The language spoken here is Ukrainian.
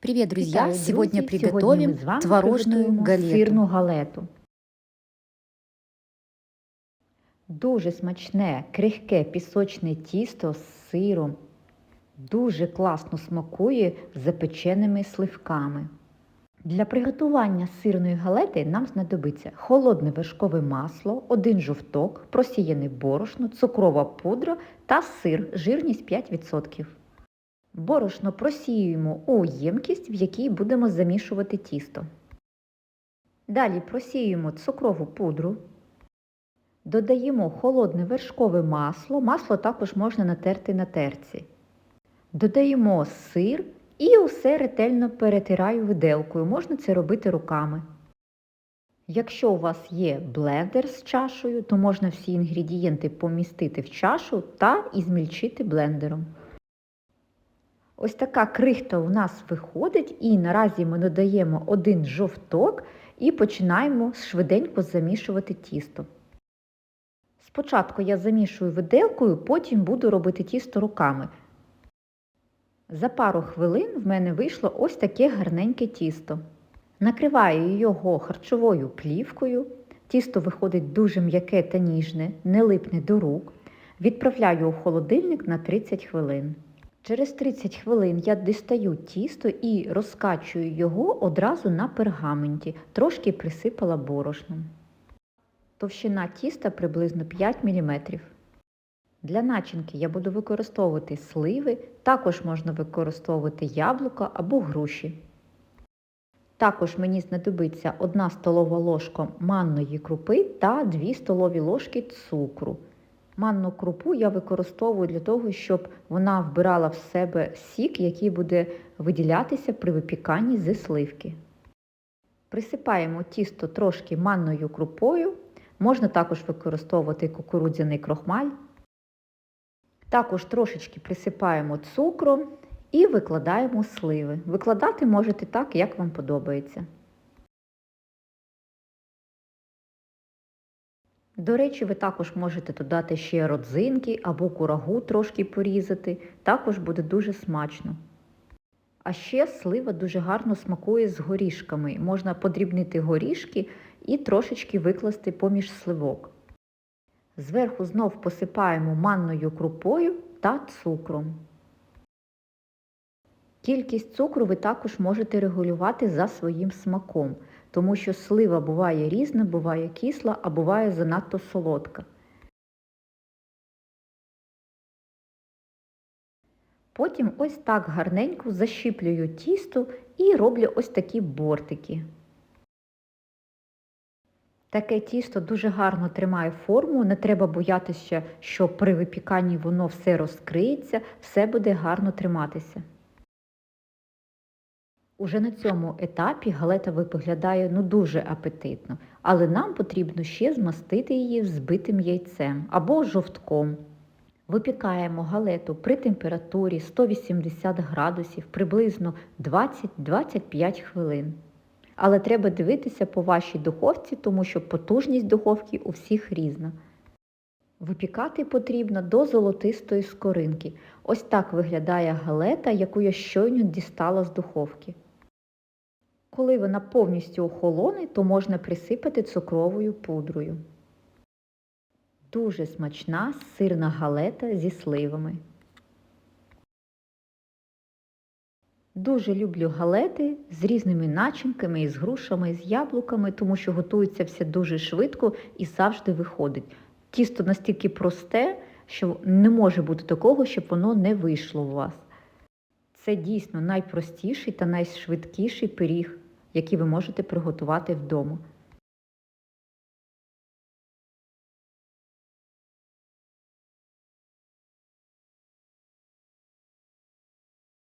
Привет, друзья! Вітаю, Сегодня друзі! приготовим Сьогодні ми з вами творожную галету. сирну галету. Дуже смачне, крихке пісочне тісто з сиром. Дуже класно смакує з запеченими сливками. Для приготування сирної галети нам знадобиться холодне вершкове масло, один жовток, просіяне борошно, цукрова пудра та сир, жирність 5%. Борошно просіюємо у ємкість, в якій будемо замішувати тісто. Далі просіюємо цукрову пудру. Додаємо холодне вершкове масло. Масло також можна натерти на терці. Додаємо сир і усе ретельно перетираю виделкою. Можна це робити руками. Якщо у вас є блендер з чашею, то можна всі інгредієнти помістити в чашу та і змільчити блендером. Ось така крихта у нас виходить, і наразі ми додаємо один жовток і починаємо швиденько замішувати тісто. Спочатку я замішую виделкою, потім буду робити тісто руками. За пару хвилин в мене вийшло ось таке гарненьке тісто. Накриваю його харчовою плівкою. Тісто виходить дуже м'яке та ніжне, не липне до рук. Відправляю у холодильник на 30 хвилин. Через 30 хвилин я дістаю тісто і розкачую його одразу на пергаменті, трошки присипала борошном. Товщина тіста приблизно 5 мм. Для начинки я буду використовувати сливи, також можна використовувати яблука або груші. Також мені знадобиться 1 столова ложка манної крупи та 2 столові ложки цукру. Манну крупу я використовую для того, щоб вона вбирала в себе сік, який буде виділятися при випіканні зі сливки. Присипаємо тісто трошки манною крупою, можна також використовувати кукурудзяний крохмаль. Також трошечки присипаємо цукром і викладаємо сливи. Викладати можете так, як вам подобається. До речі, ви також можете додати ще родзинки або курагу трошки порізати, також буде дуже смачно. А ще слива дуже гарно смакує з горішками. Можна подрібнити горішки і трошечки викласти поміж сливок. Зверху знов посипаємо манною крупою та цукром. Кількість цукру ви також можете регулювати за своїм смаком, тому що слива буває різна, буває кисла, а буває занадто солодка. Потім ось так гарненько защіплюю тісто і роблю ось такі бортики. Таке тісто дуже гарно тримає форму, не треба боятися, що при випіканні воно все розкриється, все буде гарно триматися. Уже на цьому етапі галета виглядає ну дуже апетитно, але нам потрібно ще змастити її збитим яйцем або жовтком. Випікаємо галету при температурі 180 градусів приблизно 20-25 хвилин. Але треба дивитися по вашій духовці, тому що потужність духовки у всіх різна. Випікати потрібно до золотистої скоринки. Ось так виглядає галета, яку я щойно дістала з духовки. Коли вона повністю охолоне, то можна присипати цукровою пудрою. Дуже смачна сирна галета зі сливами. Дуже люблю галети з різними начинками, із грушами, з яблуками, тому що готується все дуже швидко і завжди виходить. Тісто настільки просте, що не може бути такого, щоб воно не вийшло у вас. Це дійсно найпростіший та найшвидкіший пиріг, який ви можете приготувати вдома.